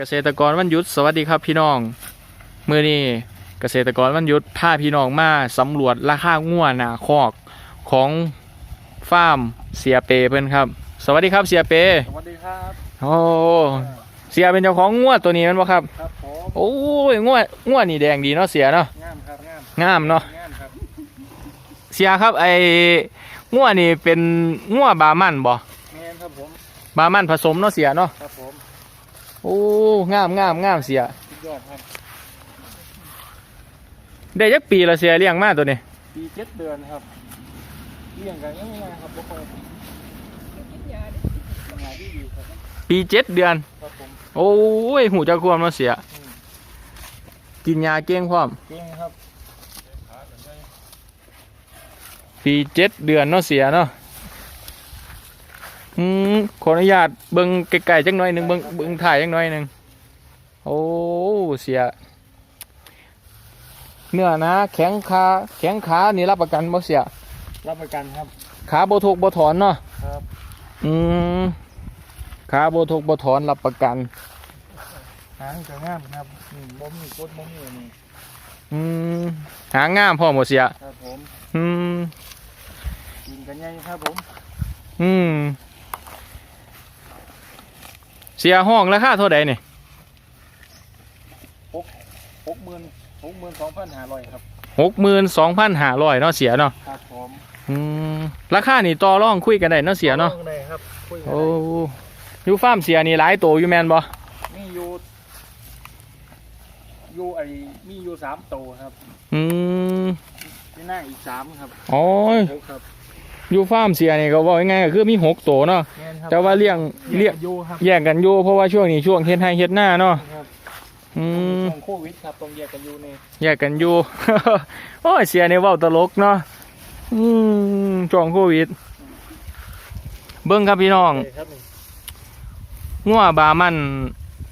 เกษตรกรวันหยุดสวัสดีครับพี่น้องมือนี้เกษตรกรวันหยุดพาพี่น้องมาสำรวจราคางัวหนาคอกของฟาร์มเสียเปเพิ่นครับ สวัสดีครับเสียเปสวัสดีครับโอ้เสียเป็นเจ้าของงัวตัวนี้แมันบ่ครับครับผมโอ้ยงัวงัวนี่แดงดีเนาะเสียเนาะงามครับงามงามเนาะงามครับเสียครับไอ้งัวนี่เป็นงัวบามันบ่แมนครับผมบามันผสมเนาะเสียเนาะครับผม โอ้งามงามงามเสีย สุดยอดครับได้จักปีละเสียเลี้ยงมาตัวนี้ ปีเจ็ดเดือนครับเลี้ยงกันยังไงครับทุกคนทำงานที่ดีครับปีเจ็ดเดือน ครับผมโอ้ยหูจะควมมาเสียอืมกินยาเก้งพร้อม เก่งครับปีเจ็ดเดือนเนาะเสียเนาะอืม ขออนุญาตเบิ่งไกลๆจังหน่อยหนึ่งเบิ่งเบิ่งถ่ายจังหน่อยหนึ่งโอ้เสีย เนื้อนะ แข็งขาแข็งขานี่รับประกันบ่เสีย รับประกันครับ ขาโบทุกโบถอนเนาะครับอืมขาโบทุกโบถอนรับประกันหางจะงามครับอืมบ่มีกดบ่มีอันนี่อืมหางามพ่อหมดเสียครับผมอืมกินกันใหญ่ครับผม อืม เสียห้องราคาเท่าใดนี่หกหมื่นหกหมื่นสองพันห้าร้อยครับหกหมื่นสองพันห้าร้อยเนาะเสียเนาะครับผมอืมราคานี่ต่อรองคุยกันได้เนาะเสียเนาะลงได้ครับคุยกันโอ้ได้อยูฟาร์มเสียนี่หลายโตอยู่แมนบ่มีอยู่อยู่ไอ้มีอยู่สามตัวครับอืมที่หน้าอีกสามครับ อ๋อหกครับ อยูฟาร์มเสียนี่ก็บอกง่ายๆก็คือมีหกโตเนาะแม่นครับแต่ว่าเลี้ยงเลี้ยงอยู่ครับแยกกันอยู่เพราะว่าช่วงนี้ช่วงเฮ็ดให้เฮ็ดหน้าเนาะครับอืมช่วงโควิดครับต้องแยกกันอยู่ในแยกกันอยู่ โอ้ยเสียในเว้าตลกเนาะอืมช่วงโควิด เบิ้งครับพี่น้องเลยครับนี่งัวบามัน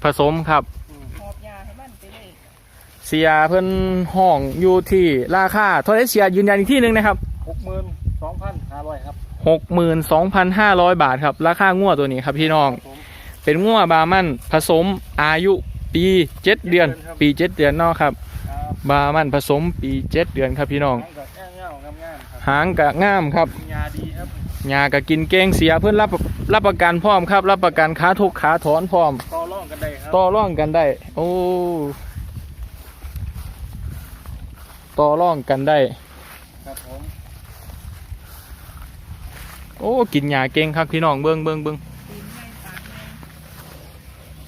ผสมครับอืมหอบยาให้มันไปเลยเสียเพิ่นห้องอยู่ที่ราคาเท่าไหรเสียยืนยันอีกที่หนึ่งนะครับหกหมื่น สองพันห้าร้อยครับหกหมื่นสองพันห้าร้อยบาทครับ ราคางัวตัวนี้ครับพี่น้อง ผมเป็นงัวบามันผสมอายุปีเจ็ดเดือน ปีเจ็ดเดือนเนาะครับ ครับบามันผสมปีเจ็ดเดือนครับพี่น้องหางกับแง่เงางามงามๆครับหางกะง่ามครับ มียาดีครับยากะกินเก้งเสียเพื่อนรับรับประกันพร้อมครับ รับประกันขาทุกขาถอนพร้อม ต่อร่องกันได้ครับต่อร่องกันได้ โอ้ ต่อร่องกันได้ ครับผม โอ้กินยาเก่งครับพี่น้องเบิ้งเบิ้งเบิ้งตีนให้ปากให้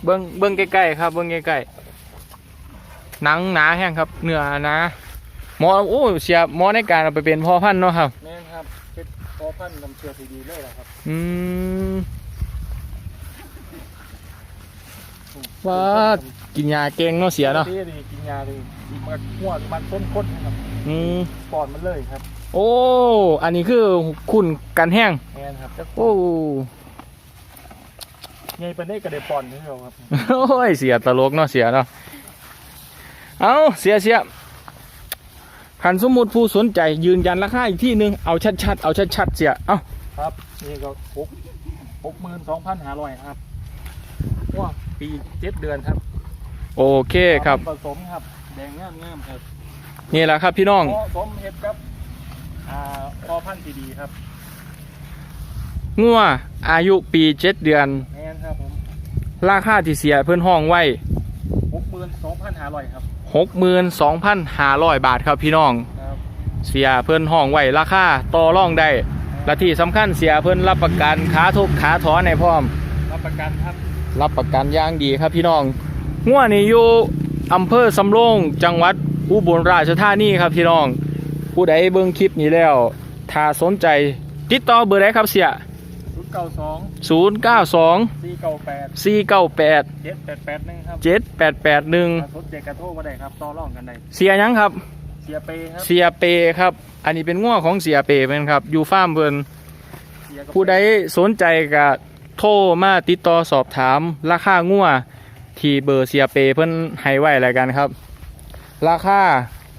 เบิ้งเบิ้งใกล้ๆครับเบิ้งใกล้ๆหนังหนาแห้งครับเนื้อหนาหมอโอ้เสียหมอในการเอาไปเป็นพ่อพันธุ์เนาะครับแม่นครับเป็นพอพันธุ์นำเชื้อทีดีเลยล่ะครับอืมว่ากินยาเก่งเนาะเสียเนาะที่ดีกินยาดีมันหัวมันต้นข้นนะครับอืมปอดมันเลยครับ โอ้ อันนี้คือคุณกันแห้งแม่นครับจะโอ้ไงเป็นได้กระเดปอนนี่เหรอครับโอ้ยเสียตลกเนาะเสียเนาะเอาเสียเสียขันสมมุติผู้สนใจยืนยันราคาอีกที่หนึ่งเอาชัดๆเอาชัดๆเสียเอาครับนี่ก็หกหกหมื่นสองพันห้าร้อยครับว่าปีเจ็ดเดือนครับ โอเคครับผสมครับแดงงามงามๆครับนี่แหละครับพี่น้องผสมเห็ดครับ อ่าพอพันธุ์ที่ดีครับงัวอายุปีเจ็ดเดือน แม่นครับผมราคาที่เสียเพื่อนห้องไว้หกหมื่นสองพันห้าร้อยครับหกหมื่นสองพันห้าร้อยบาทครับพี่น้อง ครับเสียเพื่อนห้องไว้ราคาต่อรองได้ และที่สำคัญเสียเพื่อนรับประกันขาทุกขาถอนในพร้อม รับประกันครับรับประกันอย่างดีครับพี่น้องงัวนี่อยู่อำเภอสำโรงจังหวัดอุบลราชธานีครับพี่น้อง ผู้ใดเบิ่งคลิปนี้แล้ว ถ้าสนใจ ติดต่อเบอร์ใดครับเสีย ศูนย์เก้าสอง092 สี่เก้าแปด498 เจ็ดแปดแปดหนึ่งครับ7881สดเจ็ดกระโทกก็ได้ครับต่อรองกันได้เสียหยังครับ เสียเปย์ครับเสียเปครับ อันนี้เป็นงัวของเสียเปเป็นครับ อยู่ฟาร์มเพิ่น เสียกับผู้ใดสนใจก็โทรมาติดต่อสอบถาม ราคางัวที่เบอร์เสียเปเพิ่นให้ไว้แล้วกันครับ ราคา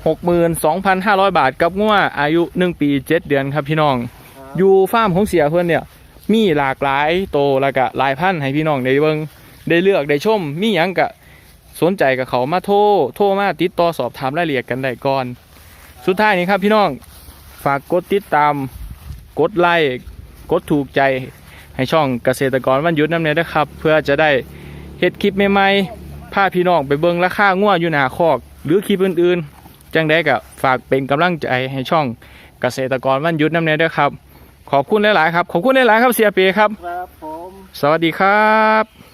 62,500 บาทกับงัวอายุ 1 ปี 7 เดือนครับพี่น้องครับอยู่ฟาร์มของเสียเพิ่นเนี่ยมีหลากหลายโตวแล้วก็หลายพันธุ์ให้พี่น้องได้เบิ่งได้เลือกได้ชม มีหยังกะสนใจกับเขามาโทรโทรมาติดต่อสอบถามรายละเอียดกันได้ก่อน สุดท้ายนี้ครับพี่น้องฝากกดติดตาม กดไลค์กดถูกใจให้ช่องเกษตรกรวันหยุดน้ำเนี้ยนะครับ เพื่อจะได้เฮ็ดคลิปใหม่ๆพาพี่น้องไปเบิ่งราคางัวอยู่หน้าคอก หรือคลิปอื่นๆ จังได้ก็ฝากเป็นกำลังใจให้ช่องเกษตรกรวันหยุดน้ำเนี้ยด้วยครับ ขอบคุณหลาย ๆ ครับ ขอบคุณหลาย ๆ ครับเสียเปครับ ครับผม สวัสดีครับ